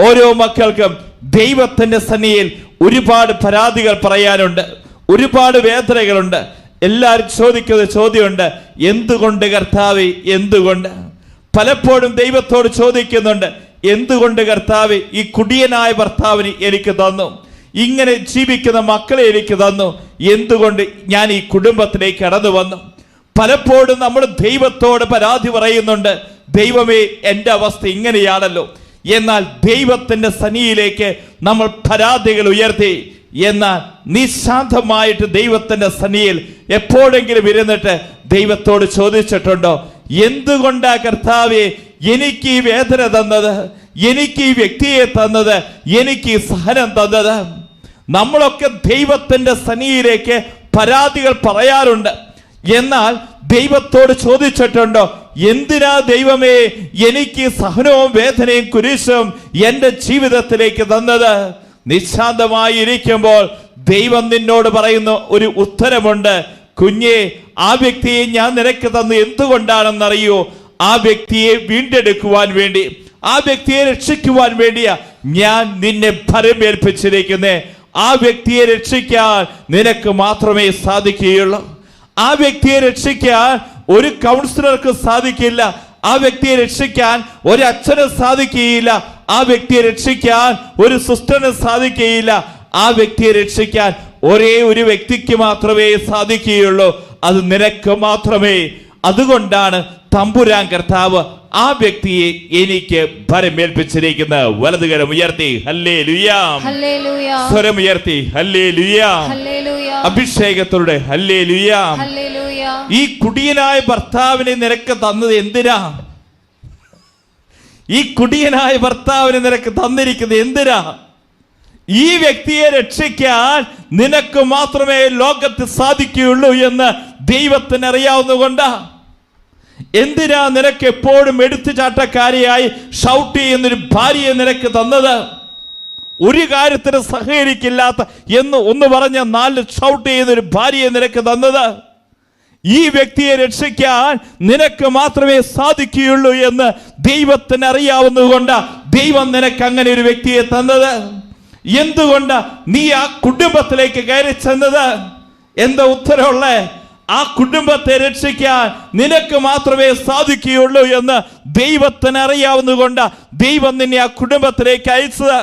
ഓരോ മക്കൾക്കും ദൈവത്തിന്റെ സന്നിയിൽ ഒരുപാട് പരാതികൾ പറയാനുണ്ട്. ഒരുപാട് വേദനകളുണ്ട്. എല്ലാവരും ചോദിക്കുന്ന ചോദ്യമുണ്ട്. എന്തുകൊണ്ട് കർത്താവ്? എന്തുകൊണ്ട്? പലപ്പോഴും ദൈവത്തോട് ചോദിക്കുന്നുണ്ട്. എന്തുകൊണ്ട് കർത്താവ്? ഈ കുടിയനായ ഭർത്താവിന് എനിക്ക് തന്നു. ഇങ്ങനെ ജീവിക്കുന്ന മക്കളെ എനിക്ക് തന്നു. എന്തുകൊണ്ട് ഞാൻ ഈ കുടുംബത്തിലേക്ക് കടന്നു വന്നു? പലപ്പോഴും നമ്മൾ ദൈവത്തോട് പരാതി പറയുന്നുണ്ട്. ദൈവമേ എന്റെ അവസ്ഥ ഇങ്ങനെയാണല്ലോ. എന്നാൽ ദൈവത്തിന്റെ സനിയിലേക്ക് നമ്മൾ പരാതികൾ ഉയർത്തി. എന്നാൽ നിശാന്തമായിട്ട് ദൈവത്തിന്റെ സനിയിൽ എപ്പോഴെങ്കിലും ഇരുന്നിട്ട് ദൈവത്തോട് ചോദിച്ചിട്ടുണ്ടോ? എന്തുകൊണ്ടാ കർത്താവെ എനിക്ക് ഈ വേദന തന്നത്? എനിക്ക് ഈ വ്യക്തിയെ തന്നത്? എനിക്ക് ഈ സഹനം തന്നത്? നമ്മളൊക്കെ ദൈവത്തിന്റെ സനിയിലേക്ക് പരാതികൾ പറയാറുണ്ട്. എന്നാൽ ദൈവത്തോട് ചോദിച്ചിട്ടുണ്ടോ? എന്തിനാ ദൈവമേ എനിക്ക് സഹനവും വേദനയും കുരിശും എന്റെ ജീവിതത്തിലേക്ക് തന്നത്? നിശാന്തമായി ഇരിക്കുമ്പോൾ ദൈവം നിന്നോട് പറയുന്ന ഒരു ഉത്തരമുണ്ട്. കുഞ്ഞെ ആ വ്യക്തിയെ ഞാൻ നിനക്ക് തന്നു എന്തുകൊണ്ടാണെന്നറിയോ? ആ വ്യക്തിയെ വീണ്ടെടുക്കുവാൻ വേണ്ടി ആ വ്യക്തിയെ രക്ഷിക്കുവാൻ വേണ്ടിയാ ഞാൻ നിന്നെ ഭരമേൽപ്പിച്ചിരിക്കുന്നേ. ആ വ്യക്തിയെ രക്ഷിക്കാൻ നിനക്ക് മാത്രമേ സാധിക്കുകയുള്ളൂ. ആ വ്യക്തിയെ രക്ഷിക്കാൻ ഒരു കൗൺസിലർക്ക് സാധിക്കില്ല ആ വ്യക്തിയെ രക്ഷിക്കാൻ ഒരു അച്ഛന് സാധിക്കുകയില്ല ആ വ്യക്തിയെ രക്ഷിക്കാൻ ഒരു സിസ്റ്ററിന് സാധിക്കുകയില്ല ആ വ്യക്തിയെ രക്ഷിക്കാൻ ഒരേ ഒരു വ്യക്തിക്ക് മാത്രമേ സാധിക്കുകയുള്ളൂ. അത് നിനക്ക് മാത്രമേ. അതുകൊണ്ടാണ് തമ്പുരാൻ കർത്താവ് ആ വ്യക്തിയെ എനിക്ക് ഭരമേൽപ്പിച്ചിരിക്കുന്ന വലതുകരം ഉയർത്തി ഹല്ലേ ലുയാം സ്വരം ഉയർത്തി ഹല്ലേ ലുയാം അഭിഷേകത്തോടെ ഹല്ലേ ലുയാം ഈ കുടിയനായ ഭർത്താവിനെ നിനക്ക് തന്നത് എന്തിനാ? ഈ കുടിയനായ ഭർത്താവിനെ നിനക്ക് തന്നിരിക്കുന്നത് എന്തിനാ? ഈ വ്യക്തിയെ രക്ഷിക്കാൻ നിനക്ക് മാത്രമേ ലോകത്ത് സാധിക്കുകയുള്ളൂ എന്ന് ദൈവത്തിന് അറിയാവുന്നതുകൊണ്ടാ എന്തിനാ നിനക്ക് എപ്പോഴും എടുത്തു ചാട്ടക്കാരിയായി ഷൗട്ട് ചെയ്യുന്നൊരു ഭാര്യയെ നിനക്ക് തന്നത്? ഒരു കാര്യത്തിന് സഹകരിക്കില്ലാത്ത എന്ന് ഒന്ന് പറഞ്ഞ നാല് ഷൗട്ട് ചെയ്യുന്നൊരു ഭാര്യയെ നിനക്ക് തന്നത്? ഈ വ്യക്തിയെ രക്ഷിക്കാൻ നിനക്ക് മാത്രമേ സാധിക്കുകയുള്ളൂ എന്ന് ദൈവത്തിന് അറിയാവുന്നതുകൊണ്ട് ദൈവം നിനക്ക് അങ്ങനെ ഒരു വ്യക്തിയെ തന്നത്. എന്തുകൊണ്ട് നീ ആ കുടുംബത്തിലേക്ക് കയറി ചെന്നത്? എന്താ ഉത്തരവുള്ളേ? ആ കുടുംബത്തെ രക്ഷിക്കാൻ നിനക്ക് മാത്രമേ സാധിക്കുകയുള്ളൂ എന്ന് ദൈവത്തിന് അറിയാവുന്നതുകൊണ്ട് ദൈവം നിന്നെ ആ കുടുംബത്തിലേക്ക് അയച്ചത്.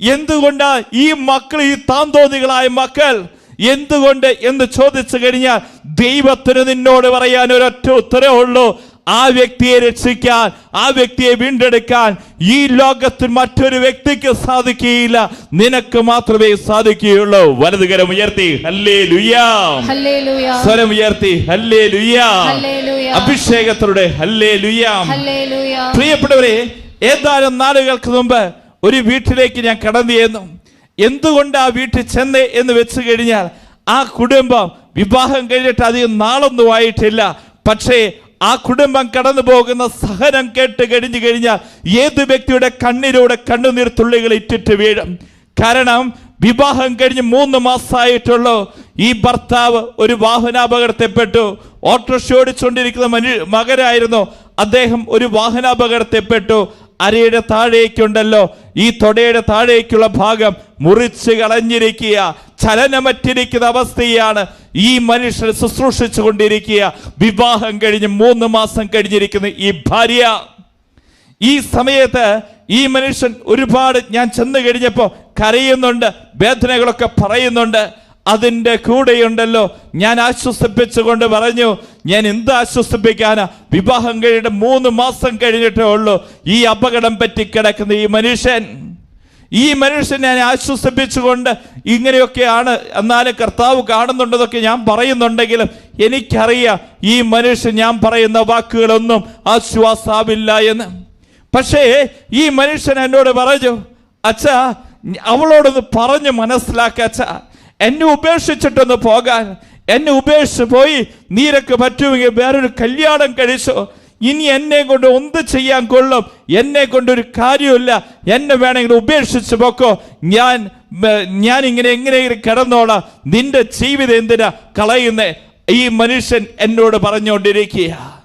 എന്തുകൊണ്ട് ഈ മക്കൾ ഈ താന്തോന്നികളായ മക്കൾ എന്തുകൊണ്ട് എന്ന് ചോദിച്ചു കഴിഞ്ഞാൽ ദൈവത്തിന് നിന്നോട് പറയാൻ ഒരൊറ്റ ഉത്തരവുള്ളൂ ആ വ്യക്തിയെ രക്ഷിക്കാൻ ആ വ്യക്തിയെ വീണ്ടെടുക്കാൻ ഈ ലോകത്തിൽ മറ്റൊരു വ്യക്തിക്ക് സാധിക്കുകയില്ല. നിനക്ക് മാത്രമേ സാധിക്കുകയുള്ളൂ. വലതുകരം ഉയർത്തി ഹല്ലേ ലുയാം സ്വരം ഉയർത്തി ഹല്ലേ ലുയാം അഭിഷേകത്തിലൂടെ ഹല്ലേ ലുയാം പ്രിയപ്പെട്ടവരെ ഏതാനും നാളുകൾക്ക് മുമ്പ് ഒരു വീട്ടിലേക്ക് ഞാൻ കടന്നു ചെന്നു എന്തുകൊണ്ട് ആ വീട്ടിൽ ചെന്ന് എന്ന് വെച്ച് കഴിഞ്ഞാൽ ആ കുടുംബം വിവാഹം കഴിഞ്ഞിട്ട് അധികം നാളൊന്നും ആയിട്ടില്ല. പക്ഷേ ആ കുടുംബം കടന്നു പോകുന്ന സഹനം കേട്ട് കഴിഞ്ഞു കഴിഞ്ഞാൽ ഏത് വ്യക്തിയുടെ കണ്ണിലൂടെ കണ്ണുനീർ തുള്ളികൾ ഇറ്റിട്ട് വീഴും? കാരണം വിവാഹം കഴിഞ്ഞ് മൂന്ന് മാസമായിട്ടുള്ളൂ ഈ ഭർത്താവ് ഒരു വാഹനാപകടത്തെപ്പെട്ടു ഓട്ടോറിക്ഷ ഓടിച്ചുകൊണ്ടിരിക്കുന്ന മനു മകനായിരുന്നു. അദ്ദേഹം ഒരു വാഹനാപകടത്തെപ്പെട്ടു അരയുടെ താഴേക്കുണ്ടല്ലോ. ഈ തൊടയുടെ താഴേക്കുള്ള ഭാഗം മുറിച്ച് കളഞ്ഞിരിക്കുക. ചലനമറ്റിരിക്കുന്ന അവസ്ഥയാണ്. ഈ മനുഷ്യർ ശുശ്രൂഷിച്ചു കൊണ്ടിരിക്കുക. വിവാഹം കഴിഞ്ഞ് മൂന്ന് മാസം കഴിഞ്ഞിരിക്കുന്ന ഈ ഭാര്യ. ഈ സമയത്ത് ഈ മനുഷ്യൻ ഒരുപാട് ഞാൻ ചെന്ന് കഴിഞ്ഞപ്പോൾ കരയുന്നുണ്ട് വേദനകളൊക്കെ പറയുന്നുണ്ട്. അതിന്റെ കൂടെയുണ്ടല്ലോ. ഞാൻ ആശ്വസിപ്പിച്ചുകൊണ്ട് പറഞ്ഞു ഞാൻ എന്ത് ആശ്വസിപ്പിക്കാനാ? വിവാഹം കഴിഞ്ഞിട്ട് മൂന്ന് മാസം കഴിഞ്ഞിട്ടേ ഉള്ളൂ. ഈ അപകടം പറ്റി കിടക്കുന്ന ഈ മനുഷ്യൻ. ഈ മനുഷ്യനെ ആശ്വസിപ്പിച്ചുകൊണ്ട് ഇങ്ങനെയൊക്കെയാണ് എന്നാൽ കർത്താവ് കാണുന്നുണ്ടതൊക്കെ ഞാൻ പറയുന്നുണ്ടെങ്കിലും എനിക്കറിയാം ഈ മനുഷ്യൻ ഞാൻ പറയുന്ന വാക്കുകളൊന്നും ആശ്വാസാവില്ല എന്ന്. പക്ഷേ ഈ മനുഷ്യൻ എന്നോട് പറഞ്ഞു അച്ഛാ അവളോടൊന്ന് പറഞ്ഞു മനസ്സിലാക്ക അച്ഛാ. എന്നെ ഉപേക്ഷിച്ചിട്ടൊന്ന് പോകാൻ. എന്നെ ഉപേക്ഷിച്ച് പോയി. നീരക്ക് പറ്റുമെങ്കിൽ വേറൊരു കല്യാണം കഴിച്ചോ. ഇനി എന്നെ കൊണ്ട് ഒന്ന് ചെയ്യാൻ കൊള്ളും? എന്നെ കൊണ്ടൊരു കാര്യമില്ല എന്നെ വേണമെങ്കിൽ ഉപേക്ഷിച്ച് പോക്കോ. ഞാൻ ഞാൻ ഇങ്ങനെ എങ്ങനെയെങ്കിലും കിടന്നോളാം? നിന്റെ ജീവിതം എന്തിനാ കളയുന്നേ? ഈ മനുഷ്യൻ എന്നോട് പറഞ്ഞുകൊണ്ടിരിക്കുക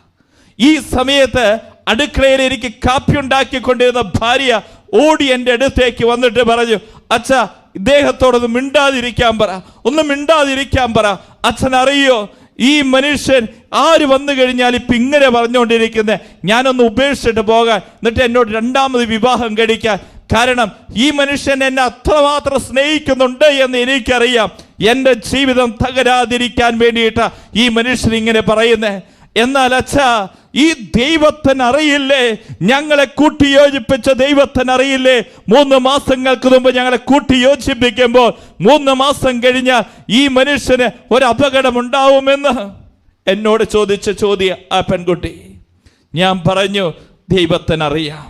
ഈ സമയത്ത് അടുക്കളയിൽ എനിക്ക് കാപ്പി ഉണ്ടാക്കിക്കൊണ്ടിരുന്ന ഭാര്യ ഓടി എന്റെ അടുത്തേക്ക് വന്നിട്ട് പറഞ്ഞു അച്ഛ ഇദ്ദേഹത്തോടൊന്ന് മിണ്ടാതിരിക്കാൻ പറ. ഒന്ന് മിണ്ടാതിരിക്കാൻ പറ. അച്ഛൻ അറിയോ ഈ മനുഷ്യൻ ആര് വന്നു കഴിഞ്ഞാൽ ഇപ്പം ഇങ്ങനെ പറഞ്ഞുകൊണ്ടിരിക്കുന്നത് ഞാനൊന്ന് ഉപേക്ഷിച്ചിട്ട് പോകാൻ എന്നിട്ട് എന്നോട് രണ്ടാമത് വിവാഹം കഴിക്കാൻ. കാരണം ഈ മനുഷ്യൻ എന്നെ അത്രമാത്രം സ്നേഹിക്കുന്നുണ്ട് എന്ന് എനിക്കറിയാം. എന്റെ ജീവിതം തകരാതിരിക്കാൻ വേണ്ടിയിട്ട് ഈ മനുഷ്യൻ ഇങ്ങനെ പറയുന്നത് എന്നാൽ അച്ഛാ ഈ ദൈവത്തിന് അറിയില്ലേ ഞങ്ങളെ കൂട്ടിയോജിപ്പിച്ച ദൈവത്തിന് അറിയില്ലേ മൂന്ന് മാസങ്ങൾക്ക് മുമ്പ് ഞങ്ങളെ കൂട്ടിയോജിപ്പിക്കുമ്പോൾ മൂന്ന് മാസം കഴിഞ്ഞ ഈ മനുഷ്യന് ഒരു അപകടം ഉണ്ടാവുമെന്ന് എന്നോട് ചോദിച്ച ചോദ്യ ആ പെൺകുട്ടി. ഞാൻ പറഞ്ഞു ദൈവത്തിനറിയാം.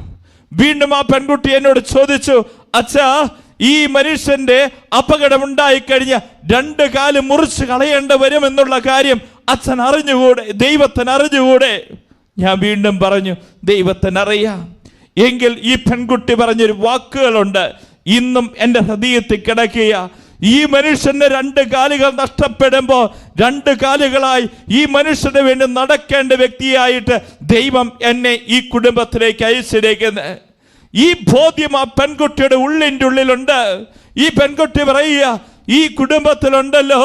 വീണ്ടും ആ പെൺകുട്ടി എന്നോട് ചോദിച്ചു അച്ഛാ ഈ മനുഷ്യന്റെ അപകടമുണ്ടായി കഴിഞ്ഞ രണ്ട് കാൽ മുറിച്ച് കളയേണ്ട വരുമെന്നുള്ള കാര്യം അച്ഛൻ അറിഞ്ഞുകൂടെ? ദൈവത്തിന് അറിഞ്ഞുകൂടെ? ഞാൻ വീണ്ടും പറഞ്ഞു ദൈവത്തിനറിയാം. എങ്കിൽ ഈ പെൺകുട്ടി പറഞ്ഞൊരു വാക്കുകളുണ്ട്. ഇന്നും എന്റെ ഹൃദയത്തിൽ കിടക്കുക ഈ മനുഷ്യന്റെ രണ്ട് കാലുകൾ നഷ്ടപ്പെടുമ്പോൾ രണ്ട് കാലുകളായി ഈ മനുഷ്യന് വേണ്ടി നടക്കേണ്ട വ്യക്തിയായിട്ട് ദൈവം എന്നെ ഈ കുടുംബത്തിലേക്ക് അയച്ചിരിക്കുന്നത് ഈ ബോധ്യം ആ പെൺകുട്ടിയുടെ ഉള്ളിന്റെ ഉള്ളിലുണ്ട്. ഈ പെൺകുട്ടി പറയുക ഈ കുടുംബത്തിലുണ്ടല്ലോ.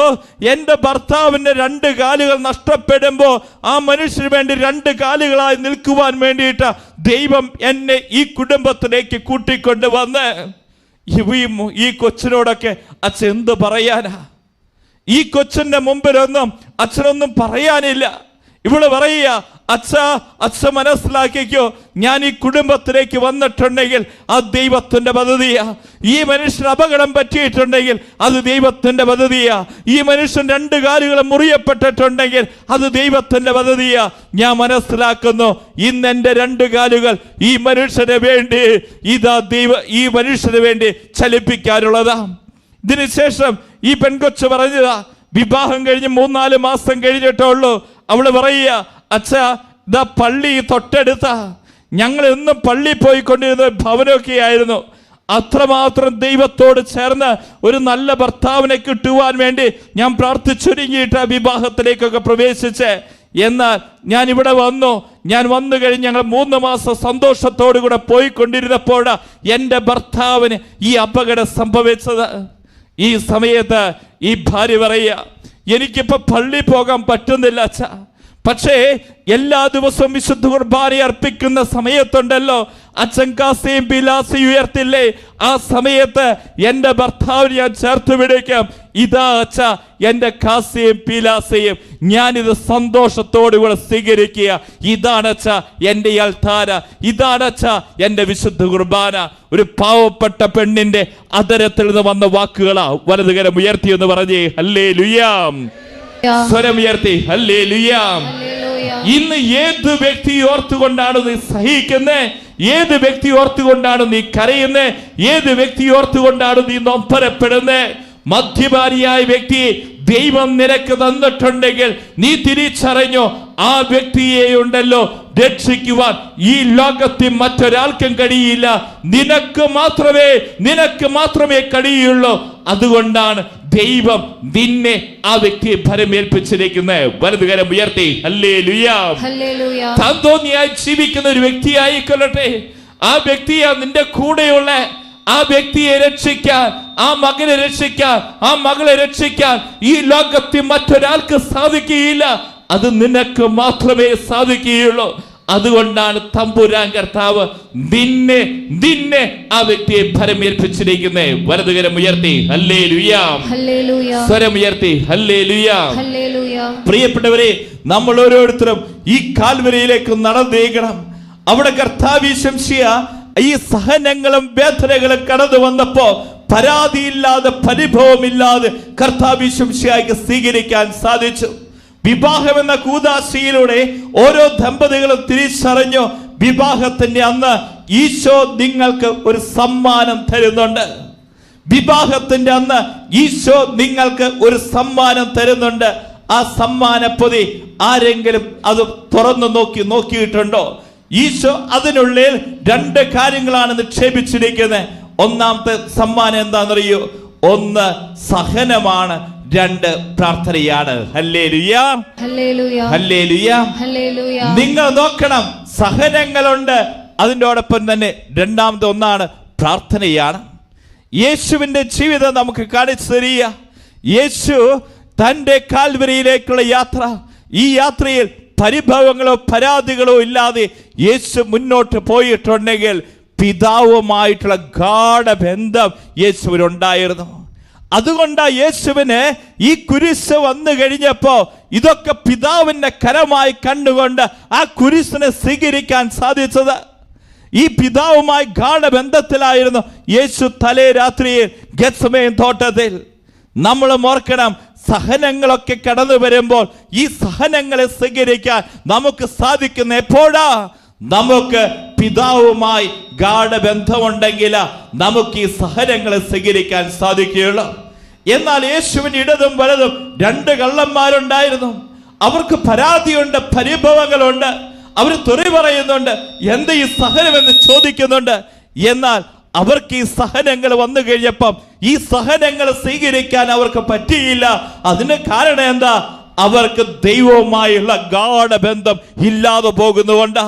എന്റെ ഭർത്താവിന്റെ രണ്ട് കാലുകൾ നഷ്ടപ്പെടുമ്പോൾ ആ മനുഷ്യന് വേണ്ടി രണ്ട് കാലുകളായി നിൽക്കുവാൻ വേണ്ടിയിട്ട് ദൈവം എന്നെ ഈ കുടുംബത്തിലേക്ക് കൂട്ടിക്കൊണ്ട് വന്ന് ഈ കൊച്ചിനോടൊക്കെ അച്ഛൻ എന്ത് പറയാനാ? ഈ കൊച്ചിന്റെ മുമ്പിലൊന്നും അച്ഛനൊന്നും പറയാനില്ല. ഇവൾ പറയുക അച്ഛ അച്ഛ മനസ്സിലാക്കിക്കോ ഞാൻ ഈ കുടുംബത്തിലേക്ക് വന്നിട്ടുണ്ടെങ്കിൽ അത് ദൈവത്തിന്റെ പദ്ധതിയാ. ഈ മനുഷ്യൻ അപകടം പറ്റിയിട്ടുണ്ടെങ്കിൽ അത് ദൈവത്തിന്റെ പദ്ധതിയാ. ഈ മനുഷ്യൻ രണ്ട് കാലുകൾ മുറിയപ്പെട്ടിട്ടുണ്ടെങ്കിൽ അത് ദൈവത്തിന്റെ പദ്ധതിയാ. ഞാൻ മനസ്സിലാക്കുന്നു ഇന്ന് എന്റെ രണ്ട് കാലുകൾ ഈ മനുഷ്യന് വേണ്ടി ഇതാ ദൈവ ഈ മനുഷ്യന് വേണ്ടി ചലിപ്പിക്കാനുള്ളതാ. ഇതിനുശേഷം ഈ പെൺകൊച്ച് പറഞ്ഞതാ വിവാഹം കഴിഞ്ഞ് മൂന്നാൽ മാസം കഴിഞ്ഞിട്ടുള്ളൂ അവൾ പറയുക അച്ഛാ ഇതാ പള്ളി തൊട്ടടുത്ത. ഞങ്ങൾ എന്നും പള്ളി പോയിക്കൊണ്ടിരുന്ന ഭവനമൊക്കെ ആയിരുന്നു. അത്രമാത്രം ദൈവത്തോട് ചേർന്ന് ഒരു നല്ല ഭർത്താവിനെ കിട്ടുവാൻ വേണ്ടി ഞാൻ പ്രാർത്ഥിച്ചൊരുങ്ങിയിട്ട് വിവാഹത്തിലേക്കൊക്കെ പ്രവേശിച്ച്. എന്നാൽ ഞാൻ ഇവിടെ വന്നു. ഞാൻ വന്നു കഴിഞ്ഞ് ഞങ്ങൾ മൂന്ന് മാസം സന്തോഷത്തോടു കൂടെ പോയിക്കൊണ്ടിരുന്നപ്പോൾ എന്റെ ഭർത്താവിന് ഈ അപകടം സംഭവിച്ചത്. ഈ സമയത്ത് ഈ ഭാര്യ പറയുക എനിക്കിപ്പോ പള്ളി പോകാൻ പറ്റുന്നില്ല അച്ഛ. പക്ഷേ എല്ലാ ദിവസവും വിശുദ്ധ കുർബാന അർപ്പിക്കുന്ന സമയത്തുണ്ടല്ലോ. അച്ഛൻ കാസയും ബിലാസി ഉയർത്തില്ലേ? ആ സമയത്ത് എന്റെ ഭർത്താവിന് ഞാൻ ചേർത്ത് വിടേക്കാം. ഇതാ അച്ഛ എന്റെ കാസിയും പീലാസയും. ഞാനിത് സന്തോഷത്തോടുകൂടെ സ്വീകരിക്കുക. ഇതാണ് എന്റെ അൾത്താര ഇതാണ് എന്റെ വിശുദ്ധ കുർബാന. ഒരു പാവപ്പെട്ട പെണ്ണിന്റെ അതരത്തിൽ നിന്ന് വന്ന വാക്കുകളാ വലതുകരം ഉയർത്തിയെന്ന് പറഞ്ഞേ. അല്ലേ ലുയാം സ്വരം ഉയർത്തി അല്ലേ ലുയാം ഇന്ന് ഏത് വ്യക്തി ഓർത്തുകൊണ്ടാണ് നീ സഹിക്കുന്നത് ഏത് വ്യക്തി ഓർത്തുകൊണ്ടാണ് നീ കരയുന്നത് ഏത് വ്യക്തി ഓർത്തുകൊണ്ടാണ് നീ നൊമ്പരപ്പെടുന്നത് മധ്യപാരിയായ വ്യക്തി ദൈവം നിനക്ക് തന്നിട്ടുണ്ടെങ്കിൽ നീ തിരിച്ചറിഞ്ഞു ആ വ്യക്തിയെ ഉണ്ടല്ലോ രക്ഷിക്കുവാൻ ഈ ലോകത്തിൽ മറ്റൊരാൾക്കും കഴിയില്ല. നിനക്ക് മാത്രമേ നിനക്ക് മാത്രമേ കഴിയുള്ളൂ. അതുകൊണ്ടാണ് ദൈവം നിന്നെ ആ വ്യക്തിയെ ഭരമേൽപ്പിച്ചിരിക്കുന്നത്. വലതുകരം ഉയർത്തി. അല്ലേ ലുയാം ജീവിക്കുന്ന ഒരു വ്യക്തിയായി വ്യക്തിയായിക്കൊള്ളട്ടെ. ആ വ്യക്തിയാ നിന്റെ കൂടെയുള്ള. ആ വ്യക്തിയെ രക്ഷിക്കാൻ ആ മകനെ രക്ഷിക്കാൻ ആ മകളെ രക്ഷിക്കാൻ ഈ ലോകത്തിൽ മറ്റൊരാൾക്ക് സാധിക്കുകയില്ല. അത് നിനക്ക് മാത്രമേ സാധിക്കുകയുള്ളൂ. അതുകൊണ്ടാണ് തമ്പുരാൻ കർത്താവ് നിന്നെ നിന്നെ ആ വ്യക്തിയെ ഭരമേൽപ്പിച്ചിരിക്കുന്നത് വലതുകരം ഉയർത്തി ഹല്ലേ ലുയാം സ്വരം ഉയർത്തി ഹല്ലേ ലുയാം പ്രിയപ്പെട്ടവരെ നമ്മൾ ഓരോരുത്തരും ഈ കാൽവരയിലേക്ക് നടന്നേക്കണം. അവിടെ കർത്താവിശംസിയ ഈ സഹനങ്ങളും വേദനകളും കടന്നു വന്നപ്പോ പരാതിയില്ലാതെ പരിഭവമില്ലാതെ കർത്താവിശംസിയായി സ്വീകരിക്കാൻ സാധിച്ചു. വിവാഹം എന്ന കൂതാശിയിലൂടെ ഓരോ ദമ്പതികളും തിരിച്ചറിഞ്ഞു വിവാഹത്തിന്റെ അന്ന് ഈശോ നിങ്ങൾക്ക് ഒരു സമ്മാനം തരുന്നുണ്ട്. വിവാഹത്തിന്റെ അന്ന് ഈശോ നിങ്ങൾക്ക് ഒരു സമ്മാനം തരുന്നുണ്ട്. ആ സമ്മാന പൊതി ആരെങ്കിലും അത് തുറന്നു നോക്കി നോക്കിയിട്ടുണ്ടോ? ഈശോ അതിനുള്ളിൽ രണ്ട് കാര്യങ്ങളാണ് നിക്ഷേപിച്ചിരിക്കുന്നത് ഒന്നാമത്തെ സമ്മാനം എന്താണെന്നറിയോ? ഒന്ന് സഹനമാണ്. രണ്ട് പ്രാർത്ഥനയാണ്. നിങ്ങൾ നോക്കണം സഹനങ്ങളുണ്ട്. അതിന്റെയോടൊപ്പം തന്നെ രണ്ടാമത്തെ ഒന്നാണ് പ്രാർത്ഥനയാണ്. യേശുവിന്റെ ജീവിതം നമുക്ക് കാണിച്ചു തരിക. യേശു തന്റെ കാൽവരിയിലേക്കുള്ള യാത്ര ഈ യാത്രയിൽ പരിഭവങ്ങളോ പരാതികളോ ഇല്ലാതെ യേശു മുന്നോട്ട് പോയിട്ടുണ്ടെങ്കിൽ പിതാവുമായിട്ടുള്ള ഗാഠബന്ധം യേശുവിനുണ്ടായിരുന്നു. അതുകൊണ്ടാ യേശുവിന് ഈ കുരിശ് വന്നു കഴിഞ്ഞപ്പോ ഇതൊക്കെ പിതാവിന്റെ കരമായി കണ്ടുകൊണ്ട് ആ കുരിശിനെ സ്വീകരിക്കാൻ സാധിച്ചത്. ഈ പിതാവുമായി ഗാഠബന്ധത്തിലായിരുന്നു യേശു തലേ രാത്രിയിൽ ഗത്സമയം തോട്ടത്തിൽ. നമ്മൾ ഓർക്കണം സഹനങ്ങളൊക്കെ കടന്നു വരുമ്പോൾ ഈ സഹനങ്ങളെ സ്വീകരിക്കാൻ നമുക്ക് സാധിക്കുന്ന എപ്പോഴാ? നമുക്ക് പിതാവുമായി ഗാഠബന്ധമുണ്ടെങ്കിൽ നമുക്ക് ഈ സഹനങ്ങളെ സ്വീകരിക്കാൻ സാധിക്കുകയുള്ളൂ. എന്നാൽ യേശുവിന് ഇടതും വലതും രണ്ട് കള്ളന്മാരുണ്ടായിരുന്നു. അവർക്ക് പരാതിയുണ്ട് പരിഭവങ്ങളുണ്ട്. അവർ തുറി പറയുന്നുണ്ട് എന്ത് ഈ സഹനമെന്ന് ചോദിക്കുന്നുണ്ട്? എന്നാൽ അവർക്ക് ഈ സഹനങ്ങൾ വന്നു കഴിഞ്ഞപ്പം ഈ സഹനങ്ങൾ സ്വീകരിക്കാൻ അവർക്ക് പറ്റിയില്ല. അതിന് കാരണം എന്താ? അവർക്ക് ദൈവവുമായുള്ള ഗാഠബന്ധം ഇല്ലാതെ പോകുന്നുകൊണ്ട്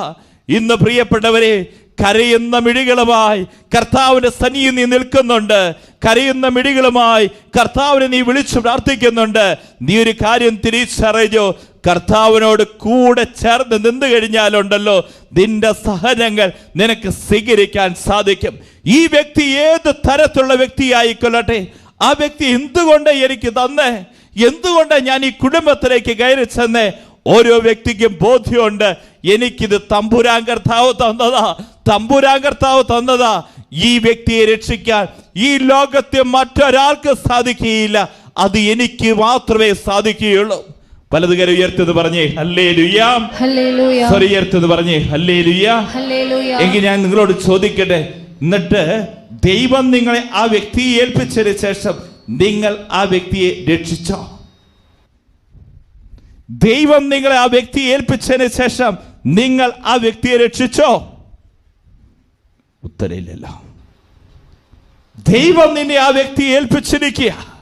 ഇന്ന് പ്രിയപ്പെട്ടവരെ കരയുന്ന മിഴികളുമായി കർത്താവിന്റെ സനിയിൽ നീ നിൽക്കുന്നുണ്ട്. കരയുന്ന മിഴികളുമായി കർത്താവിനെ നീ വിളിച്ചു പ്രാർത്ഥിക്കുന്നുണ്ട്. നീ ഒരു കാര്യം തിരിച്ചറിഞ്ഞു. കർത്താവിനോട് കൂടെ ചേർന്ന് നിന്ന് കഴിഞ്ഞാലുണ്ടല്ലോ നിന്റെ സഹനങ്ങൾ നിനക്ക് സ്വീകരിക്കാൻ സാധിക്കും. ഈ വ്യക്തി ഏത് തരത്തിലുള്ള വ്യക്തിയായിക്കൊള്ളട്ടെ? ആ വ്യക്തി എന്തുകൊണ്ട് എനിക്ക് തന്നെ? എന്തുകൊണ്ട് ഞാൻ ഈ കുടുംബത്തിലേക്ക് കയറി ചെന്നേ? ഓരോ വ്യക്തിക്കും ബോധ്യമുണ്ട് എനിക്കിത് തമ്പുരാൻ കർത്താവ് തന്നതാ തമ്പുരാൻ കർത്താവ് തന്നതാ. ഈ വ്യക്തിയെ രക്ഷിക്കാൻ ഈ ലോകത്തെ മറ്റൊരാൾക്ക് സാധിക്കുകയില്ല അത് എനിക്ക് മാത്രമേ സാധിക്കുകയുള്ളൂ. പലതുകരം ഉയർത്തത് പറഞ്ഞേ ഹല്ലേ സ്വരം ഉയർത്തത് പറഞ്ഞേ ഹല്ലേ എങ്കിൽ ഞാൻ നിങ്ങളോട് ചോദിക്കട്ടെ എന്നിട്ട് ദൈവം നിങ്ങളെ ആ വ്യക്തിയെ ഏൽപ്പിച്ചതിന് ശേഷം നിങ്ങൾ ആ വ്യക്തിയെ രക്ഷിച്ചോ? ദൈവം നിങ്ങളെ ആ വ്യക്തിയെ ഏൽപ്പിച്ചതിന് ശേഷം നിങ്ങൾ ആ വ്യക്തിയെ രക്ഷിച്ചോ? ഉത്തരയില്ലല്ലോ. ദൈവം നിന്നെ ആ വ്യക്തി ഏൽപ്പിച്ചിരിക്കുക.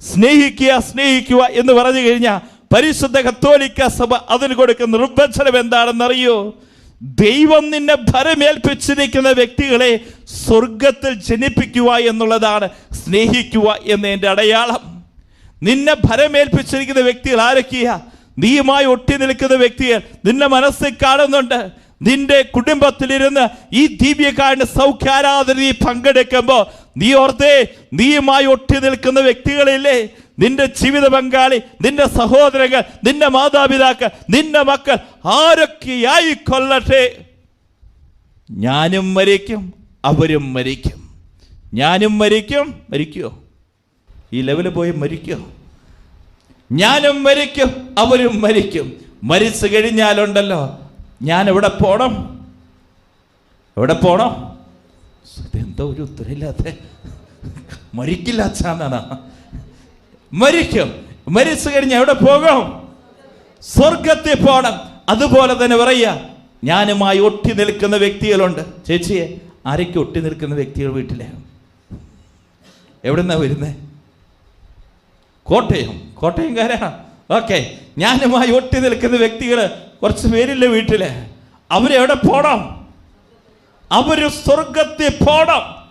സ്നേഹിക്കുക സ്നേഹിക്കുക എന്ന് പറഞ്ഞു കഴിഞ്ഞാൽ പരിശുദ്ധ കത്തോലിക്ക സഭ അതിന് കൊടുക്കുന്ന നിർവചനം എന്താണെന്നറിയോ? ദൈവം നിന്നെ ഭരമേൽപ്പിച്ചിരിക്കുന്ന വ്യക്തികളെ സ്വർഗത്തിൽ ജനിപ്പിക്കുക എന്നുള്ളതാണ് സ്നേഹിക്കുക എന്നതിന്റെ അടയാളം. നിന്നെ ഭരമേൽപ്പിച്ചിരിക്കുന്ന വ്യക്തികൾ ആരൊക്കെയാ? നീയുമായി ഒട്ടി നിൽക്കുന്ന വ്യക്തിയെ നിന്റെ മനസ്സിൽ കാണുന്നുണ്ട്. നിന്റെ കുടുംബത്തിലിരുന്ന് ഈ ദിവ്യകാരന്റെ സൗഖ്യാരാധന നീ പങ്കെടുക്കുമ്പോൾ നീ ഓർത്തേ നീയുമായി ഒട്ടി നിൽക്കുന്ന വ്യക്തികളില്ലേ? നിന്റെ ജീവിത പങ്കാളി നിന്റെ സഹോദരങ്ങൾ നിന്റെ മാതാപിതാക്കൾ നിന്റെ മക്കൾ ആരൊക്കെയായി കൊല്ലട്ടെ? ഞാനും മരിക്കും അവരും മരിക്കും. ഞാനും മരിക്കും മരിക്കുമോ ഈ ലെവലിൽ പോയി മരിക്കോ ഞാനും മരിക്കും അവരും മരിക്കും. മരിച്ചു കഴിഞ്ഞാലുണ്ടല്ലോ ഞാൻ എവിടെ പോണം? എവിടെ പോണം? ഇതെന്തോ ഒരു ഉത്തരമില്ലാത്ത മരിക്കില്ല അച്ഛനാണ് മരിക്കും. മരിച്ചു കഴിഞ്ഞാൽ എവിടെ പോകും? സ്വർഗത്തിൽ പോണം. അതുപോലെ തന്നെ പറയുക ഞാനുമായി ഒട്ടി നിൽക്കുന്ന വ്യക്തികളുണ്ട്. ചേച്ചിയെ ആരൊക്കെ ഒട്ടി നിൽക്കുന്ന വ്യക്തികൾ വീട്ടിലെ? എവിടെന്നാ വരുന്നേ? കോട്ടയം കോട്ടയംകാരാണ്. ഓക്കെ ഞാനുമായി ഒട്ടി നിൽക്കുന്ന വ്യക്തികൾ കുറച്ച് പേരില്ല വീട്ടിൽ? അവരെവിടെ പോണം? അവർ സ്വർഗത്തിൽ പോണം.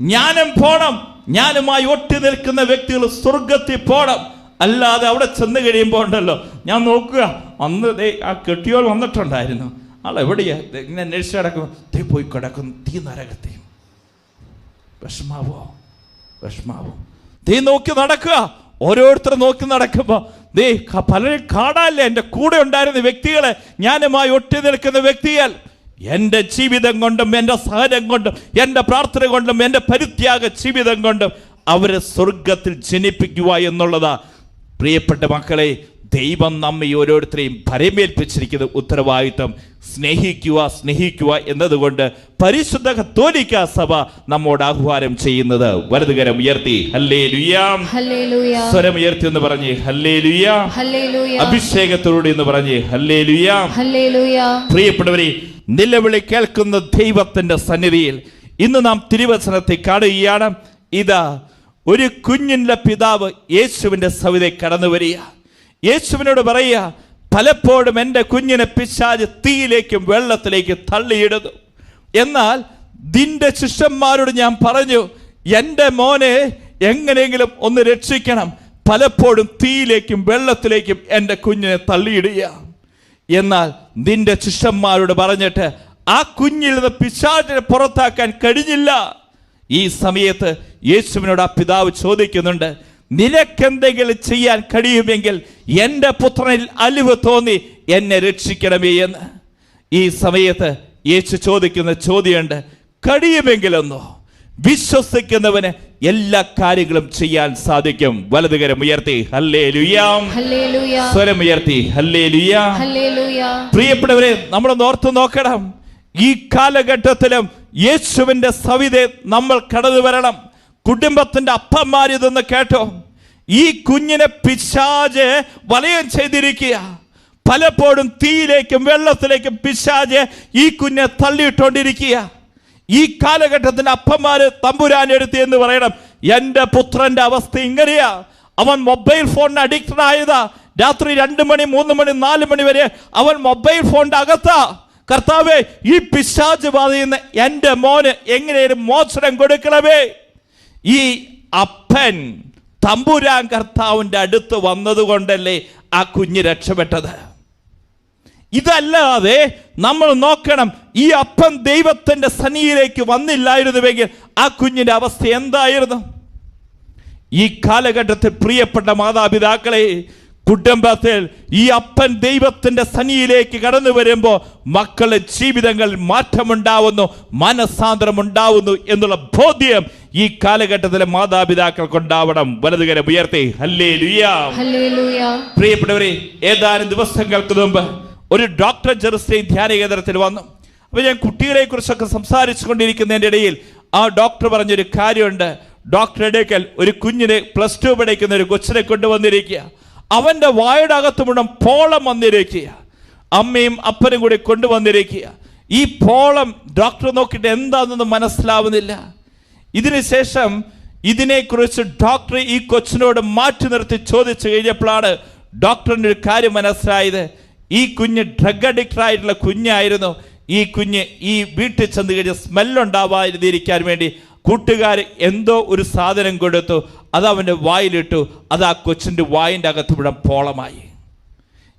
ഞാനും പോണം. ഞാനുമായി ഒട്ടി നിൽക്കുന്ന വ്യക്തികൾ സ്വർഗത്തിൽ പോണം. അല്ലാതെ അവിടെ ചെന്ന് കഴിയുമ്പോൾ ഉണ്ടല്ലോ. ഞാൻ നോക്കുക. അന്ന് ആ കെട്ടിയോൾ വന്നിട്ടുണ്ടായിരുന്നു. ആൾ എവിടെയാ? ഇങ്ങനെ അന്വേഷിച്ച് കിടക്കും തീ പോയി കിടക്കും തീ നരകത്തെയും വിഷമാവോ? വിഷമാവോ? തീ നോക്കി നടക്കുക. ഓരോരുത്തർ നോക്കി നടക്കുമ്പോൾ ദേ പലരെ കാണാല്ലേ എന്റെ കൂടെ ഉണ്ടായിരുന്ന വ്യക്തികളെ? ഞാനുമായി ഒട്ടി നിൽക്കുന്ന വ്യക്തിയാൽ എന്റെ ജീവിതം കൊണ്ടും എന്റെ സഹനം കൊണ്ടും എന്റെ പ്രാർത്ഥന കൊണ്ടും എന്റെ പരിത്യാഗ ജീവിതം കൊണ്ടും അവരെ സ്വർഗത്തിൽ ജനിപ്പിക്കുക എന്നുള്ളതാ. പ്രിയപ്പെട്ട മക്കളെ ദൈവം നമ്മെ ഓരോരുത്തരെയും പരമേൽപ്പിച്ചിരിക്കുന്ന ഉത്തരവാദിത്വം സ്നേഹിക്കുക സ്നേഹിക്കുക എന്നതുകൊണ്ട് പരിശുദ്ധ കത്തോലിക്ക സഭ നമ്മോട് ആഹ്വാനം ചെയ്യുന്നത്. വലതുകരം ഉയർത്തി ഹല്ലേ ലുയാം സ്വരം ഉയർത്തി എന്ന് പറഞ്ഞ് ഹല്ലേ ലുയാം അഭിഷേകത്തോടെ എന്ന് പറഞ്ഞ് ഹല്ലേ ലുയാം പ്രിയപ്പെട്ടവരെ നിലവിളി കേൾക്കുന്ന ദൈവത്തിന്റെ സന്നിധിയിൽ ഇന്ന് നാം തിരുവചനത്തെ കാണുകയാണ്. ഇതാ ഒരു കുഞ്ഞിന്റെ പിതാവ് യേശുവിന്റെ സവിതെ കടന്നു വരിക യേശുവിനോട് പറയുക പലപ്പോഴും എന്റെ കുഞ്ഞിനെ പിശാജ് തീയിലേക്കും വെള്ളത്തിലേക്കും തള്ളിയിടുന്നു. എന്നാൽ നിന്റെ ശിഷ്യന്മാരോട് ഞാൻ പറഞ്ഞു എന്റെ മോനെ എങ്ങനെയെങ്കിലും ഒന്ന് രക്ഷിക്കണം. പലപ്പോഴും തീയിലേക്കും വെള്ളത്തിലേക്കും എന്റെ കുഞ്ഞിനെ തള്ളിയിടുക. എന്നാൽ നിന്റെ ശിഷ്യന്മാരോട് പറഞ്ഞിട്ട് ആ കുഞ്ഞിൽ നിന്ന് പിശാചിനെ പുറത്താക്കാൻ കഴിഞ്ഞില്ല. ഈ സമയത്ത് യേശുവിനോട് ആ പിതാവ് ചോദിക്കുന്നുണ്ട് നിനക്കെന്തെങ്കിലും ചെയ്യാൻ കഴിയുമെങ്കിൽ എന്റെ പുത്രനിൽ അലിവ് തോന്നി എന്നെ രക്ഷിക്കണമേ എന്ന്. ഈ സമയത്ത് യേശു ചോദിക്കുന്ന ചോദ്യമുണ്ട് കഴിയുമെങ്കിലെന്നോ? വിശ്വസിക്കുന്നവന് എല്ലാ കാര്യങ്ങളും ചെയ്യാൻ സാധിക്കും. വലതുകരം ഉയർത്തി ഹല്ലേ ലുയാം സ്വരം ഉയർത്തി ഹല്ലേ ലുയാ പ്രിയപ്പെട്ടവരെ നമ്മളൊന്ന് ഓർത്തു നോക്കണം. ഈ കാലഘട്ടത്തിലും യേശുവിന്റെ സവിതെ നമ്മൾ കടന്നു വരണം കുടുംബത്തിന്റെ അപ്പന്മാരിതെന്ന് കേട്ടോ ഈ കുഞ്ഞിനെ പിശാജ് വലയം ചെയ്തിരിക്കുക. പലപ്പോഴും തീയിലേക്കും വെള്ളത്തിലേക്കും പിശാജ് ഈ കുഞ്ഞെ തള്ളിയിട്ടോണ്ടിരിക്കുക. ഈ കാലഘട്ടത്തിന്റെ അപ്പന്മാര് തമ്പുരാനെടുത്ത് എന്ന് പറയണം എന്റെ പുത്രന്റെ അവസ്ഥ ഇങ്ങനെയാ. അവൻ മൊബൈൽ ഫോണിന് അഡിക്റ്റഡ് ആയതാ. രാത്രി രണ്ട് മണി മൂന്ന് മണി നാല് മണി വരെ അവൻ മൊബൈൽ ഫോണിന്റെ അകത്താ. കർത്താവേ ഈ പിശാജ് ബാധയുന്ന എന്റെ മോന് എങ്ങനെയും മോചനം കൊടുക്കണമേ. ഈ അപ്പൻ തമ്പുരാൻ കർത്താവിന്റെ അടുത്ത് വന്നതുകൊണ്ടല്ലേ ആ കുഞ്ഞ് രക്ഷപ്പെട്ടത്? ഇതല്ലാതെ നമ്മൾ നോക്കണം ഈ അപ്പൻ ദൈവത്തിന്റെ സനിയിലേക്ക് വന്നില്ലായിരുന്നുവെങ്കിൽ ആ കുഞ്ഞിന്റെ അവസ്ഥ എന്തായിരുന്നു? ഈ കാലഘട്ടത്തിൽ പ്രിയപ്പെട്ട മാതാപിതാക്കളെ കുടുംബത്തിൽ ഈ അപ്പൻ ദൈവത്തിന്റെ സന്നിയിലേക്ക് കടന്നു വരുമ്പോൾ മക്കളുടെ ജീവിതങ്ങളിൽ മാറ്റമുണ്ടാവുന്നു മനസാന്തരം ഉണ്ടാവുന്നു എന്നുള്ള ബോധ്യം ഈ കാലഘട്ടത്തിലെ മാതാപിതാക്കൾക്ക് ഉണ്ടാവണം വലതുകരം ഉയർത്തി. പ്രിയപ്പെട്ടവരെ ഏതാനും ദിവസങ്ങൾക്ക് മുമ്പ് ഒരു ഡോക്ടർ ജെറുസലേം ധ്യാന കേന്ദ്രത്തിൽ വന്നു. അപ്പോൾ ഞാൻ കുട്ടികളെ കുറിച്ചൊക്കെ സംസാരിച്ചു കൊണ്ടിരിക്കുന്നതിന്റെ ഇടയിൽ ആ ഡോക്ടർ പറഞ്ഞൊരു കാര്യമുണ്ട്. ഡോക്ടർ എടുക്കൽ ഒരു കുഞ്ഞിനെ പ്ലസ് ടു പഠിക്കുന്ന ഒരു കൊച്ചിനെ കൊണ്ടുവന്നിരിക്കുക. അവന്റെ വായുടെ അകത്ത് മുഴുവൻ പോളം വന്നിരിക്കുക. അമ്മയും അപ്പനും കൂടി കൊണ്ടുവന്നിരിക്കുക. ഈ പോളം ഡോക്ടർ നോക്കിയിട്ട് എന്താണെന്ന് മനസ്സിലാവുന്നില്ല. ഇതിനുശേഷം ഇതിനെക്കുറിച്ച് ഡോക്ടർ ഈ കൊച്ചിനോട് മാറ്റി നിർത്തി ചോദിച്ചു കഴിഞ്ഞപ്പോഴാണ് ഡോക്ടറിന്റെ ഒരു കാര്യം മനസ്സിലായത്. ഈ കുഞ്ഞ് ഡ്രഗ് അഡിക്റ്റഡ് ആയിട്ടുള്ള കുഞ്ഞായിരുന്നു. ഈ കുഞ്ഞ് ഈ വീട്ടിൽ ചെന്ന് കഴിഞ്ഞ് സ്മെല്ലുണ്ടാവാതിരിക്കാൻ വേണ്ടി കൂട്ടുകാർ എന്തോ ഒരു സാധനം കൊടുത്തു അത് അവന്റെ വായിലിട്ടു അത് ആ കൊച്ചിന്റെ വായിന്റെ അകത്ത് ഇവിടെ പോളമായി.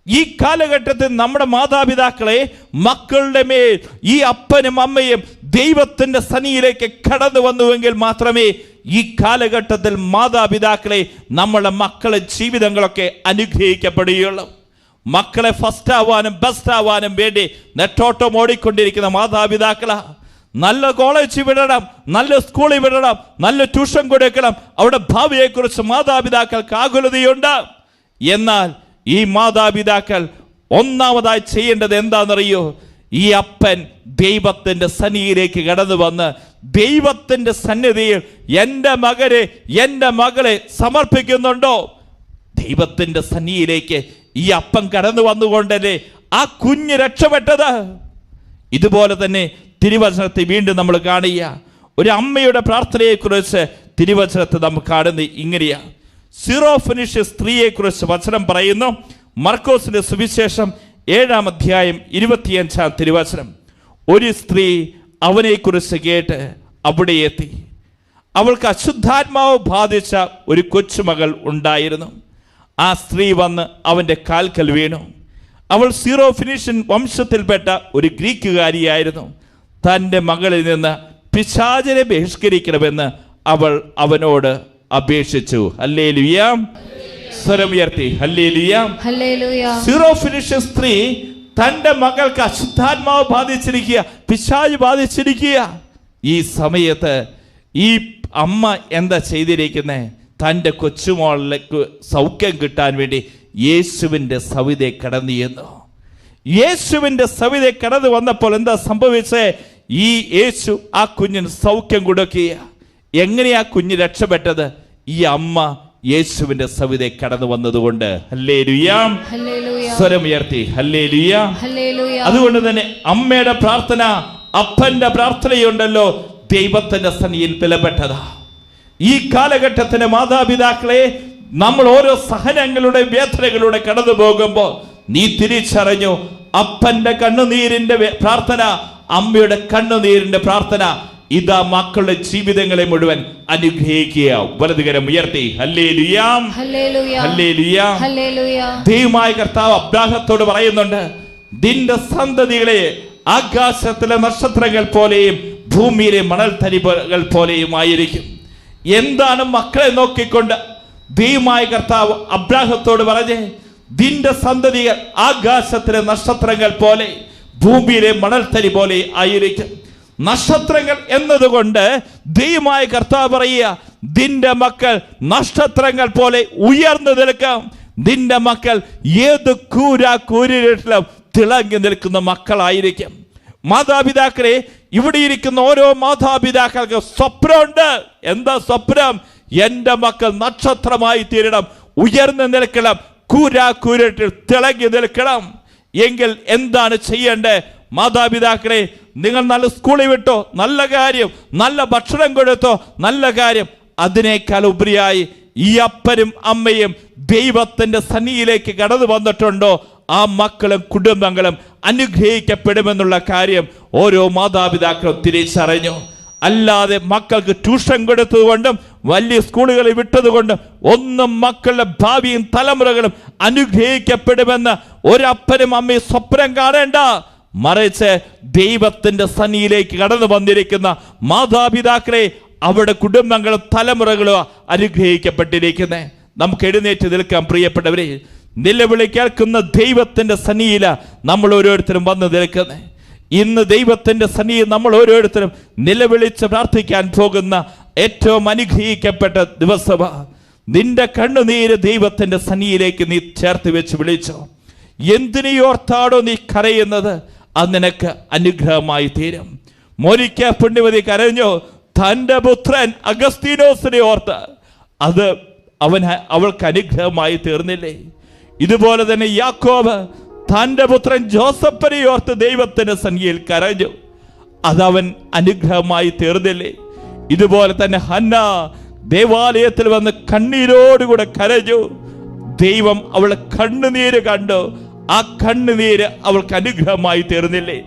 ഈ കാലഘട്ടത്തിൽ നമ്മുടെ മാതാപിതാക്കളെ മക്കളുടെ മേൽ ഈ അപ്പനും അമ്മയും ദൈവത്തിന്റെ സനിയിലേക്ക് കടന്നു വന്നുവെങ്കിൽ മാത്രമേ ഈ കാലഘട്ടത്തിൽ മാതാപിതാക്കളെ നമ്മളെ മക്കളെ ജീവിതങ്ങളൊക്കെ അനുഗ്രഹിക്കപ്പെടുകയുള്ളൂ. മക്കളെ ഫസ്റ്റ് ആവാനും ബെസ്റ്റ് ആവാനും വേണ്ടി നെട്ടോട്ടം ഓടിക്കൊണ്ടിരിക്കുന്ന മാതാപിതാക്കളാ. നല്ല കോളേജിൽ വിടണം നല്ല സ്കൂളിൽ വിടണം നല്ല ട്യൂഷൻ കൊടുക്കണം. അവിടെ ഭാവിയെക്കുറിച്ച് മാതാപിതാക്കൾക്ക് ആകുലതയുണ്ട്. എന്നാൽ ഈ മാതാപിതാക്കൾ ഒന്നാമതായി ചെയ്യേണ്ടത് എന്താണെന്നറിയോ? ഈ അപ്പൻ ദൈവത്തിന്റെ സന്നിധിയിലേക്ക് കടന്നു വന്ന് ദൈവത്തിന്റെ സന്നിധിയിൽ എന്റെ മകനെ എന്റെ മകളെ സമർപ്പിക്കുന്നുണ്ടോ? ദൈവത്തിന്റെ സന്നിധിയിലേക്ക് ഈ അപ്പൻ കടന്നു വന്നുകൊണ്ടല്ലേ ആ കുഞ്ഞ് രക്ഷപ്പെട്ടത്? ഇതുപോലെ തന്നെ തിരുവചനത്തെ വീണ്ടും നമ്മൾ കാണുക. ഒരു അമ്മയുടെ പ്രാർത്ഥനയെക്കുറിച്ച് തിരുവചനത്തെ നമുക്ക് കാണുന്നത് ഇങ്ങനെയാണ് സീറോ ഫിനിഷ് സ്ത്രീയെക്കുറിച്ച് വചനം പറയുന്നു. മർക്കോസിന്റെ സുവിശേഷം ഏഴാം അധ്യായം ഇരുപത്തിയഞ്ചാം തിരുവചനം. ഒരു സ്ത്രീ അവനെക്കുറിച്ച് കേട്ട് അവിടെ എത്തി. അവൾക്ക് അശുദ്ധാത്മാവ് ബാധിച്ച ഒരു കൊച്ചുമകൾ ഉണ്ടായിരുന്നു. ആ സ്ത്രീ വന്ന് അവന്റെ കാൽക്കൽ വീണു. അവൾ സീറോ ഫിനിഷ്യൻ വംശത്തിൽപ്പെട്ട ഒരു ഗ്രീക്കുകാരിയായിരുന്നു. തന്റെ മകളിൽ നിന്ന് പിശാചനെ ബഹിഷ്കരിക്കണമെന്ന് അവൾ അവനോട് അപേക്ഷിച്ചു. അല്ലേ ലുയാം സ്വരം ഉയർത്തി. ഹല്ലേ ലുയാം സീറോ ഫിനിഷ്യൻ സ്ത്രീ തന്റെ മകൾക്ക് അശുദ്ധാത്മാവ് ബാധിച്ചിരിക്കുക പിശാജ് ബാധിച്ചിരിക്കുക. ഈ സമയത്ത് ഈ അമ്മ എന്താ ചെയ്തിരിക്കുന്നത് തന്റെ കൊച്ചുമോളിലേക്ക് സൗഖ്യം കിട്ടാൻ വേണ്ടി യേശുവിന്റെ സവിതെ കടന്നു ചെന്നു. യേശുവിന്റെ സവിതെ കടന്നു വന്നപ്പോൾ എന്താ സംഭവിച്ചേ? ഈ യേശു ആ കുഞ്ഞിന് സൗഖ്യം കൊടുക്കുക എങ്ങനെയാ കുഞ്ഞ് രക്ഷപ്പെട്ടത്? ഈ അമ്മ യേശുവിന്റെ സവിതെ കടന്നു വന്നതുകൊണ്ട്. സ്വരമുയർത്തി. അതുകൊണ്ട് തന്നെ അമ്മയുടെ പ്രാർത്ഥന അപ്പന്റെ പ്രാർത്ഥനയുണ്ടല്ലോ. ദൈവത്തിന്റെ സന്നിയിൽ വിലപ്പെട്ടതാ ഈ കാലഘട്ടത്തിന് മാതാപിതാക്കളെ നമ്മൾ ഓരോ സഹനങ്ങളുടെ വേദനകളുടെ കടന്നു പോകുമ്പോൾ നീ തിരിച്ചറിഞ്ഞു അപ്പന്റെ കണ്ണുനീരിന്റെ പ്രാർത്ഥന അമ്മയുടെ കണ്ണുനീരിന്റെ പ്രാർത്ഥന. ഇതാ മക്കളുടെ ജീവിതങ്ങളെ മുഴുവൻ അനുഗ്രഹിക്കുക. വലതുകരം ഉയർത്തി. ദൈവമായ കർത്താവ് അബ്രാഹത്തോട് പറയുന്നുണ്ട് നിന്റെ സന്തതികളെ ആകാശത്തിലെ നക്ഷത്രങ്ങൾ പോലെയും ഭൂമിയിലെ മണൽത്തരികൾ പോലെയും ആയിരിക്കും എന്താണ് മക്കളെ നോക്കിക്കൊണ്ട് ദൈവമായ കർത്താവ് അബ്രാഹത്തോട് പറഞ്ഞ് നിന്റെ സന്തതികൾ ആകാശത്തിലെ നക്ഷത്രങ്ങൾ പോലെ ഭൂമിയിലെ മണൽത്തരി പോലെ ആയിരിക്കും. നക്ഷത്രങ്ങൾ എന്നതുകൊണ്ട് ദൈവമായ കർത്താവ് പറയുക നിന്റെ മക്കൾ നക്ഷത്രങ്ങൾ പോലെ ഉയർന്നു നിൽക്കാം. നിന്റെ മക്കൾ ഏത് കൂരാ കൂരിലും തിളങ്ങി നിൽക്കുന്ന മക്കളായിരിക്കും. മാതാപിതാക്കളെ ഇവിടെ ഇരിക്കുന്ന ഓരോ മാതാപിതാക്കൾക്ക് സ്വപ്നമുണ്ട്. എന്താ സ്വപ്നം? എന്റെ മക്കൾ നക്ഷത്രമായി തീരണം. ഉയർന്നു നിൽക്കണം കൂര കൂരട്ടിൽ തിളങ്ങി നിൽക്കണം. എങ്കിൽ എന്താണ് ചെയ്യേണ്ടത് മാതാപിതാക്കളെ നിങ്ങൾ നല്ല സ്കൂളിൽ വിട്ടോ? നല്ല കാര്യം നല്ല ഭക്ഷണം കൊടുത്തോ? നല്ല കാര്യം. അതിനേക്കാൾ ഉപരിയായി ഈ അപ്പനും അമ്മയും ദൈവത്തിന്റെ സന്നിയിലേക്ക് കടന്നു വന്നിട്ടുണ്ടോ? ആ മക്കളും കുടുംബങ്ങളും അനുഗ്രഹിക്കപ്പെടുമെന്നുള്ള കാര്യം ഓരോ മാതാപിതാക്കളും തിരിച്ചറിഞ്ഞു. അല്ലാതെ മക്കൾക്ക് ട്യൂഷൻ കൊടുത്തതുകൊണ്ടും വലിയ സ്കൂളുകളിൽ വിട്ടതുകൊണ്ട് ഒന്നും മക്കളുടെ ഭാവിയും തലമുറകളും അനുഗ്രഹിക്കപ്പെടുമെന്ന് ഒരപ്പനും അമ്മയും സ്വപ്നം കാണേണ്ട. മറിച്ച് ദൈവത്തിന്റെ സന്നിയിലേക്ക് കടന്നു വന്നിരിക്കുന്ന മാതാപിതാക്കളെ അവരുടെ കുടുംബങ്ങളും തലമുറകളും അനുഗ്രഹിക്കപ്പെട്ടിരിക്കുന്നത് നമുക്ക് എഴുന്നേറ്റ് നിൽക്കാം പ്രിയപ്പെട്ടവരെ. നിലവിളി കേൾക്കുന്ന ദൈവത്തിന്റെ സന്നിയില നമ്മൾ ഓരോരുത്തരും വന്നു നിൽക്കുന്നത് ഇന്ന് ദൈവത്തിന്റെ സന്നിയിൽ നമ്മൾ ഓരോരുത്തരും നിലവിളിച്ച് പ്രാർത്ഥിക്കാൻ പോകുന്ന ഏറ്റവും അനുഗ്രഹിക്കപ്പെട്ട ദിവസമാ നിന്റെ കണ്ണുനീര് ദൈവത്തിന്റെ സന്നിയിലേക്ക് നീ ചേർത്ത് വെച്ച് വിളിച്ചോ. എന്തിനെയോർത്താടോ നീ കരയുന്നത്? അത് നിനക്ക് അനുഗ്രഹമായി തീരും. മോനിക്ക പുണ്യവതി കരഞ്ഞോ. തന്റെ പുത്രൻ അഗസ്തീനോസിനെ ഓർത്ത്. അത് അവൻ അവൾക്ക് അനുഗ്രഹമായി തീർന്നില്ലേ? ഇതുപോലെ തന്നെ യാക്കോബ് തന്റെ പുത്രൻ ജോസഫിനെ ഓർത്ത് ദൈവത്തിന്റെ സന്നിയിൽ കരഞ്ഞു. അതവൻ അനുഗ്രഹമായി തീർന്നില്ലേ? ഇതുപോലെ തന്നെ ഹന്ന ദേവാലയത്തിൽ വന്ന് കണ്ണീരോടുകൂടെ കരഞ്ഞു. ദൈവം അവളെ കണ്ണുനീര് കണ്ടു. ആ കണ്ണുനീര് അവൾക്ക് അനുഗ്രഹമായി തീർന്നില്ലേ.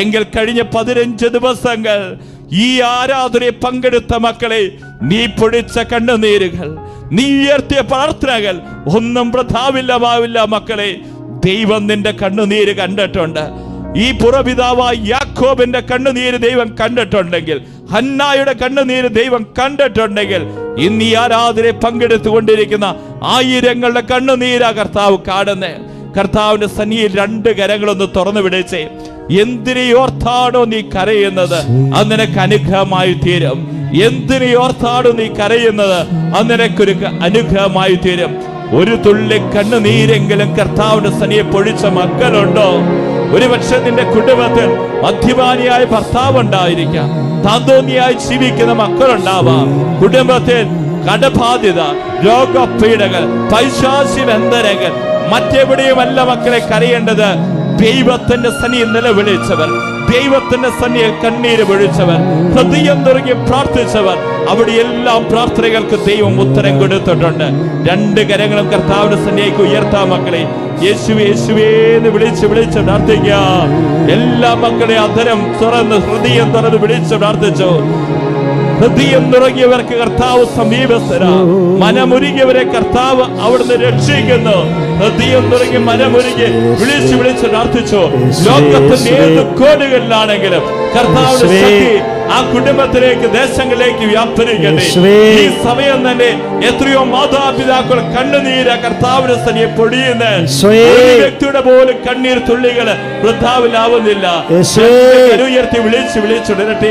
എങ്കിൽ കഴിഞ്ഞ പതിനഞ്ച് ദിവസങ്ങൾ ഈ ആരാധനയെ പങ്കെടുത്ത മക്കളെ നീ പൊഴിച്ച കണ്ണുനീരുകൾ നീ ഉയർത്തിയ പ്രാർത്ഥനകൾ ഒന്നും പ്രധാവില്ലമാവില്ല മക്കളെ. ദൈവം നിന്റെ കണ്ണുനീര് കണ്ടിട്ടുണ്ട്. ഈ പുറപിതാവായ യാക്കോബിന്റെ കണ്ണുനീര് ദൈവം കണ്ടിട്ടുണ്ടെങ്കിൽ ഹന്നായുടെ കണ്ണുനീര് ദൈവം കണ്ടിട്ടുണ്ടെങ്കിൽ ഇന്ന് ഈ ആരാധനയെ പങ്കെടുത്തുകൊണ്ടിരിക്കുന്ന ആയിരങ്ങളുടെ കണ്ണുനീരാ കർത്താവ് കാണുന്നേ. കർത്താവിന്റെ സന്നിയിൽ രണ്ട് കരങ്ങളൊന്ന് തുറന്നു വിടേച്ചേ എന്തിനെയോർത്താണോ നീ കരയുന്നത്? അത് അനുഗ്രഹമായി തീരും. എന്തിനെയോർത്താണോ നീ കരയുന്നത്? അത് അനുഗ്രഹമായി തീരും. ഒരു തുള്ളി കണ്ണുനീരെങ്കിലും കർത്താവിന്റെ സനിയെ പൊഴിച്ച മക്കളുണ്ടോ? ഒരുപക്ഷെ നിന്റെ കുടുംബത്തിൽ മദ്യപാനിയായ ഭർത്താവ് ഉണ്ടായിരിക്കാം താന്തോന്നിയായി ജീവിക്കുന്ന മക്കളുണ്ടാവാം. കുടുംബത്തിൽ കടബാധ്യത രോഗപീഡകൾ പൈശാചി ബന്ധനങ്ങൾ മറ്റെവിടെയുമല്ല മക്കളെ കരയേണ്ടത്? ദൈവത്തിന്റെ സന്നിയിൽ നിലവിളിച്ചവർ ദൈവത്തിന്റെ സന്നിയിൽ കണ്ണീര് പൊഴിച്ചവർ ഹൃദയം തുറങ്ങി പ്രാർത്ഥിച്ചവൻ അവിടെ എല്ലാം പ്രാർത്ഥനകൾക്ക് ദൈവം ഉത്തരം കൊടുത്തിട്ടുണ്ട്. രണ്ട് കരങ്ങളും കർത്താവിന്റെ സന്നിയേക്ക് ഉയർത്താ മക്കളെ. യേശുവേ യേശുവേ എന്ന് വിളിച്ച് വിളിച്ച് പ്രാർത്ഥിക്കുക എല്ലാ മക്കളെ അധരം തുറന്ന് ഹൃദയം തുറന്ന് വിളിച്ച് പ്രാർത്ഥിച്ചു. ഹൃദയം നിറങ്ങിയവർക്ക് കർത്താവ് സമീപസ്ഥരാ. മനമുരുകിയവരെ കർത്താവ് അവിടുന്ന് രക്ഷിക്കുന്നു. ഹൃദയം നിറങ്ങി മനമുരുകി വിളിച്ചു വിളിച്ച് പ്രാർത്ഥിച്ചു. ലോകത്തിന്റെ ഏത് കോടുകളിലാണെങ്കിലും കർത്താവിന്റെ ശക്തി ആ കുടുംബത്തിലേക്ക് ദേശങ്ങളിലേക്ക് വ്യാപരിക്കട്ടെ. ഈ സമയം തന്നെ എത്രയോ മാതാപിതാക്കൾ കണ്ണുനീര കർത്താവിന്റെ സ്ഥലിയെ പൊടിയുന്ന വ്യക്തിയുടെ പോലും കണ്ണീർ തുള്ളികൾ വൃദ്ധാവിലാവുന്നില്ല. ഉയർത്തി വിളിച്ച് വിളിച്ചുടരട്ടെ